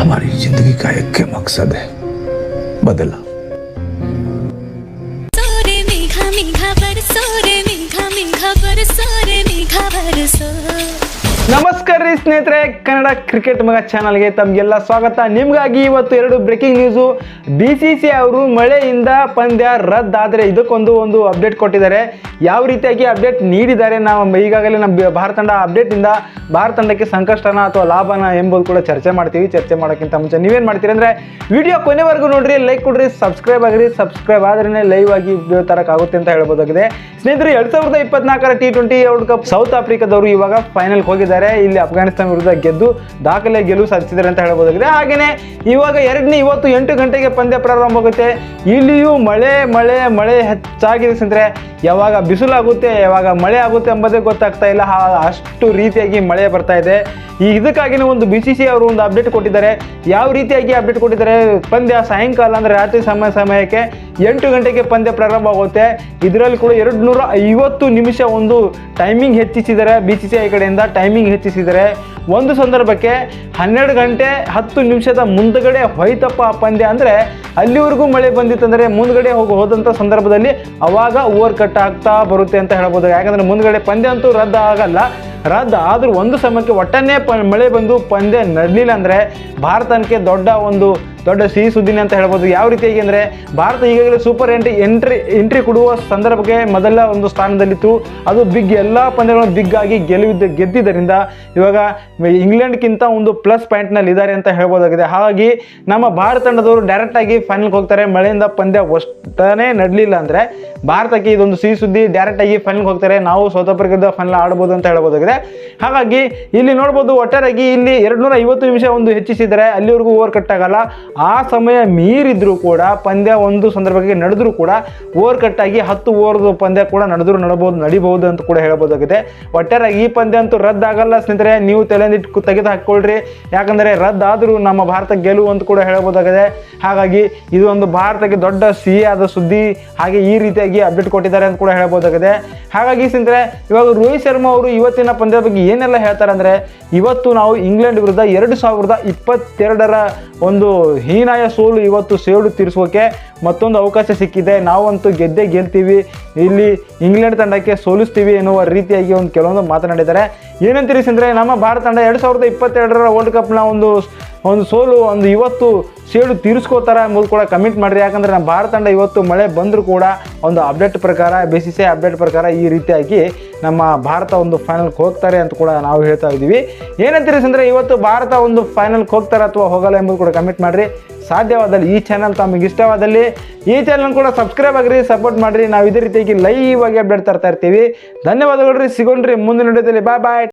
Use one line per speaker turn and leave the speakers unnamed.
हमारी ज़िंदगी का एक मकसद है बदला।
सोरे मेघा मेघा पर, सोरे मेघा मेघा पर रे मेघा बरसो
ನಮಸ್ಕಾರ ರೀ ಸ್ನೇಹಿತರೆ, ಕನ್ನಡ ಕ್ರಿಕೆಟ್ ಮಗ ಚಾನಲ್ಗೆ ತಮಗೆಲ್ಲ ಸ್ವಾಗತ. ನಿಮಗಾಗಿ ಇವತ್ತು ಎರಡು breaking news B C C ಅವರು ಮಳೆಯಿಂದ ಪಂದ್ಯ ರದ್ದಾದರೆ ಇದಕ್ಕೊಂದು ಒಂದು ಅಪ್ಡೇಟ್ ಕೊಟ್ಟಿದ್ದಾರೆ. ಯಾವ ರೀತಿಯಾಗಿ ಅಪ್ಡೇಟ್ ನೀಡಿದ್ದಾರೆ ನಾವು ಈಗಾಗಲೇ ನಮ್ಮ ಭಾರತ ತಂಡ ಅಪ್ಡೇಟಿಂದ ಭಾರತ ತಂಡಕ್ಕೆ ಸಂಕಷ್ಟನ ಅಥವಾ ಲಾಭನ ಎಂಬುದು ಕೂಡ ಚರ್ಚೆ ಮಾಡ್ತೀವಿ. ಚರ್ಚೆ ಮಾಡೋಕ್ಕಿಂತ ಮುಂಚೆ ನೀವೇನು ಮಾಡ್ತೀರಿ ಅಂದರೆ ವಿಡಿಯೋ ಕೊನೆವರೆಗೂ ನೋಡಿರಿ ಲೈಕ್ ಕೊಡ್ರಿ ಸಬ್ಸ್ಕ್ರೈಬ್ ಆಗಿರಿ. ಸಬ್ಸ್ಕ್ರೈಬ್ ಆದ್ರೇ ಲೈವ್ ಆಗಿ ತರಕ್ಕಾಗುತ್ತೆ ಅಂತ ಹೇಳ್ಬೋದಾಗಿದೆ. ಸ್ನೇಹಿತರೆ, ಎರಡು ಸಾವಿರದ ಇಪ್ಪತ್ನಾಲ್ಕರ T twenty world cup south ಆಫ್ರಿಕಾದವರು ಇವಾಗ ಫೈನಲ್ಗೆ ಹೋಗಿದ್ದಾರೆ. ಇಲ್ಲಿ ಅಫ್ಘಾನಿಸ್ತಾನ ವಿರುದ್ಧ ಗೆದ್ದು ದಾಖಲೆ ಗೆಲುವು ಸಾಧಿಸಿದ್ದಾರೆ ಅಂತ ಹೇಳ್ಬೋದಾಗಿದೆ. ಹಾಗೇನೆ ಇವಾಗ ಎರಡನೇ ಇವತ್ತು ಎಂಟು ಗಂಟೆಗೆ ಪಂದ್ಯ ಪ್ರಾರಂಭ ಆಗುತ್ತೆ. ಇಲ್ಲಿಯೂ ಮಳೆ ಮಳೆ ಮಳೆ ಹೆಚ್ಚಾಗಿದೆ ಅಂದ್ರೆ ಯಾವಾಗ ಬಿಸಿಲಾಗುತ್ತೆ ಯಾವಾಗ ಮಳೆ ಆಗುತ್ತೆ ಎಂಬುದೇ ಗೊತ್ತಾಗ್ತಾ ಇಲ್ಲ. ಅಷ್ಟು ರೀತಿಯಾಗಿ ಮಳೆ ಬರ್ತಾ ಇದೆ. ಈ ಇದಕ್ಕಾಗಿನೇ ಒಂದು ಬಿ ಸಿ ಸಿ ಅವರು ಒಂದು ಅಪ್ಡೇಟ್ ಕೊಟ್ಟಿದ್ದಾರೆ. ಯಾವ ರೀತಿಯಾಗಿ ಅಪ್ಡೇಟ್ ಕೊಟ್ಟಿದ್ದಾರೆ? ಪಂದ್ಯ ಸಾಯಂಕಾಲ ಅಂದರೆ ರಾತ್ರಿ ಸಮಯ, ಸಮಯಕ್ಕೆ ಎಂಟು ಗಂಟೆಗೆ ಪಂದ್ಯ ಪ್ರಾರಂಭ ಆಗುತ್ತೆ ಇದರಲ್ಲಿ ಕೂಡ ಎರಡು ನೂರ ಐವತ್ತು ನಿಮಿಷ ಒಂದು ಟೈಮಿಂಗ್ ಹೆಚ್ಚಿಸಿದ್ದಾರೆ ಬಿ ಸಿ ಸಿ ಐ ಕಡೆಯಿಂದ ಟೈಮಿಂಗ್ ಹೆಚ್ಚಿಸಿದ್ದಾರೆ ಒಂದು ಸಂದರ್ಭಕ್ಕೆ ಹನ್ನೆರಡು ಗಂಟೆ ಹತ್ತು ನಿಮಿಷದ ಮುಂದಗಡೆ ಹೋಯ್ತಪ್ಪ ಪಂದ್ಯ. ಅಂದರೆ ಅಲ್ಲಿವರೆಗೂ ಮಳೆ ಬಂದಿತ್ತಂದರೆ ಮುಂದಗಡೆ ಹೋಗಿ ಹೋದಂಥ ಸಂದರ್ಭದಲ್ಲಿ ಅವಾಗ ಓವರ್ ಕಟ್ ಆಗ್ತಾ ಬರುತ್ತೆ ಅಂತ ಹೇಳ್ಬೋದು. ಯಾಕಂದರೆ ಮುಂದಗಡೆ ಪಂದ್ಯ ಅಂತೂ ರದ್ದು ಆಗಲ್ಲ. ರದ್ದು ಆದರೂ ಒಂದು ಸಮಯಕ್ಕೆ ಒಟ್ಟನೇ ಮಳೆ ಬಂದು ಪಂದ್ಯ ನಡಲಿಲ್ಲ ಅಂದರೆ ಭಾರತಕ್ಕೆ ದೊಡ್ಡ ಒಂದು ದೊಡ್ಡ ಸಿಹಿ ಸುದ್ದಿನೇ ಅಂತ ಹೇಳ್ಬೋದು. ಯಾವ ರೀತಿಯಾಗಿ ಅಂದರೆ, ಭಾರತ ಈಗಾಗಲೇ ಸೂಪರ್ ಎಂಟ್ರಿ ಎಂಟ್ರಿ ಎಂಟ್ರಿ ಕೊಡುವ ಸಂದರ್ಭಕ್ಕೆ ಮೊದಲ ಒಂದು ಸ್ಥಾನದಲ್ಲಿತ್ತು. ಅದು ಬಿಗ್ ಎಲ್ಲ ಪಂದ್ಯಗಳನ್ನು ಬಿಗ್ ಆಗಿ ಗೆಲುವಿದ್ದ ಗೆದ್ದಿದ್ದರಿಂದ ಇವಾಗ ಇಂಗ್ಲೆಂಡ್ಗಿಂತ ಒಂದು ಪ್ಲಸ್ ಪಾಯಿಂಟ್ನಲ್ಲಿ ಇದ್ದಾರೆ ಅಂತ ಹೇಳ್ಬೋದಾಗಿದೆ. ಹಾಗಾಗಿ ನಮ್ಮ ಭಾರತ ತಂಡದವರು ಡೈರೆಕ್ಟಾಗಿ ಫೈನಲ್ಗೆ ಹೋಗ್ತಾರೆ. ಮಳೆಯಿಂದ ಪಂದ್ಯ ಅಷ್ಟೇ ನಡಲಿಲ್ಲ ಅಂದರೆ ಭಾರತಕ್ಕೆ ಇದೊಂದು ಸಿಹಿ ಸುದ್ದಿ ಡೈರೆಕ್ಟಾಗಿ ಫೈನಲ್ಗೆ ಹೋಗ್ತಾರೆ. ನಾವು ಸೌತ್ ಆಫ್ರಿಕಾದ ಫೈನಲ್ ಆಡ್ಬೋದು ಅಂತ ಹೇಳ್ಬೋದಾಗಿದೆ. ಹಾಗಾಗಿ ಇಲ್ಲಿ ನೋಡ್ಬೋದು ಒಟ್ಟಾರಾಗಿ ಇಲ್ಲಿ ಎರಡುನೂರ ಐವತ್ತು ನಿಮಿಷ ಒಂದು ಹೆಚ್ಚಿಸಿದರೆ ಅಲ್ಲಿವರೆಗೂ ಓವರ್ ಕಟ್ ಆಗಲ್ಲ. ಆ ಸಮಯ ಮೀರಿದ್ರೂ ಕೂಡ, ಪಂದ್ಯ ಒಂದು ಸಂದರ್ಭಕ್ಕೆ ನಡೆದರೂ ಕೂಡ ಓವರ್ ಕಟ್ ಆಗಿ ಹತ್ತು ಓವರ್ದು ಪಂದ್ಯ ಕೂಡ ನಡೆದ್ರು ನಡಬಹುದು ನಡಿಬಹುದು ಅಂತ ಕೂಡ ಹೇಳ್ಬೋದಾಗಿದೆ ಒಟ್ಟಾರೆ ಈ ಪಂದ್ಯ ಅಂತೂ ರದ್ದಾಗಲ್ಲ ಸ್ನೇಹಿತರೆ, ನೀವು ತಲೆಂದಿಟ್ಟು ತೆಗೆದು ಹಾಕ್ಕೊಳ್ರಿ. ಯಾಕಂದರೆ ರದ್ದಾದರೂ ನಮ್ಮ ಭಾರತ ಗೆಲುವು ಅಂತ ಕೂಡ ಹೇಳ್ಬೋದಾಗಿದೆ ಹಾಗಾಗಿ ಇದು ಒಂದು ಭಾರತಕ್ಕೆ ದೊಡ್ಡ ಸಿಹಿಯಾದ ಸುದ್ದಿ. ಹಾಗೆ ಈ ರೀತಿಯಾಗಿ ಅಪ್ಡೇಟ್ ಕೊಟ್ಟಿದ್ದಾರೆ ಅಂತ ಕೂಡ ಹೇಳ್ಬೋದಾಗಿದೆ ಹಾಗಾಗಿ ಸ್ನೇಹಿತರೆ, ಇವಾಗ ರೋಹಿತ್ ಶರ್ಮಾ ಅವರು ಇವತ್ತಿನ ಪಂದ್ಯದ ಬಗ್ಗೆ ಏನೆಲ್ಲ ಹೇಳ್ತಾರೆ ಅಂದರೆ, ಇವತ್ತು ನಾವು ಇಂಗ್ಲೆಂಡ್ ವಿರುದ್ಧ ಎರಡು ಸಾವಿರದ ಇಪ್ಪತ್ತೆರಡರ ಒಂದು ಹೀನಾಯ ಸೋಲು ಇವತ್ತು ಸೇಡು ತೀರಿಸೋಕೆ ಮತ್ತೊಂದು ಅವಕಾಶ ಸಿಕ್ಕಿದೆ. ನಾವಂತೂ ಗೆದ್ದೇ ಗೆಲ್ತೀವಿ. ಇಲ್ಲಿ ಇಂಗ್ಲೆಂಡ್ ತಂಡಕ್ಕೆ ಸೋಲಿಸ್ತೀವಿ ಎನ್ನುವ ರೀತಿಯಾಗಿ ಒಂದು ಕೆಲವೊಂದು ಮಾತನಾಡಿದ್ದಾರೆ. ಏನಂತೀರಿ ಅಂದರೆ ನಮ್ಮ ಭಾರತ ತಂಡ ಎರಡು ಸಾವಿರದ ಇಪ್ಪತ್ತೆರಡರ ವರ್ಲ್ಡ್ ಕಪ್ನ ಒಂದು ಒಂದು ಸೋಲು, ಒಂದು ಇವತ್ತು ಸೇಡು ತೀರಿಸ್ಕೋತಾರ ಎಂಬುದು ಕೂಡ ಕಮೆಂಟ್ ಮಾಡಿರಿ. ಯಾಕಂದರೆ ನಮ್ಮ ಭಾರತ ತಂಡ ಇವತ್ತು ಮಳೆ ಬಂದರೂ ಕೂಡ ಒಂದು ಅಪ್ಡೇಟ್ ಪ್ರಕಾರ ಬಿ ಅಪ್ಡೇಟ್ ಪ್ರಕಾರ ಈ ರೀತಿಯಾಗಿ ನಮ್ಮ ಭಾರತ ಒಂದು ಫೈನಲ್ಗೆ ಹೋಗ್ತಾರೆ ಅಂತ ಕೂಡ ನಾವು ಹೇಳ್ತಾ ಇದ್ದೀವಿ. ಏನಂತೀರಿ ಅಂದರೆ ಇವತ್ತು ಭಾರತ ಒಂದು ಫೈನಲ್ಗೆ ಹೋಗ್ತಾರೆ ಅಥವಾ ಹೋಗಲ್ಲ ಎಂಬುದು ಕೂಡ ಕಮೆಂಟ್ ಮಾಡಿರಿ. ಸಾಧ್ಯವಾದಲ್ಲಿ ಈ ಚಾನಲ್ ತಮಗೆ ಇಷ್ಟವಾದಲ್ಲಿ ಈ ಚಾನಲ್ ಕೂಡ ಸಬ್ಸ್ಕ್ರೈಬ್ ಆಗಿರಿ ಸಪೋರ್ಟ್ ಮಾಡಿರಿ. ನಾವು ಇದೇ ರೀತಿಯಾಗಿ ಲೈವ್ ಆಗಿ ಅಪ್ಡೇಟ್ ತರ್ತಾ ಇರ್ತೀವಿ. ಧನ್ಯವಾದಗಳು ರೀ, ಸಿಗೋಣ್ರಿ ಮುಂದಿನ ವಿಡಿಯೋದಲ್ಲಿ ಬಾಯ್ ಬಾಯ್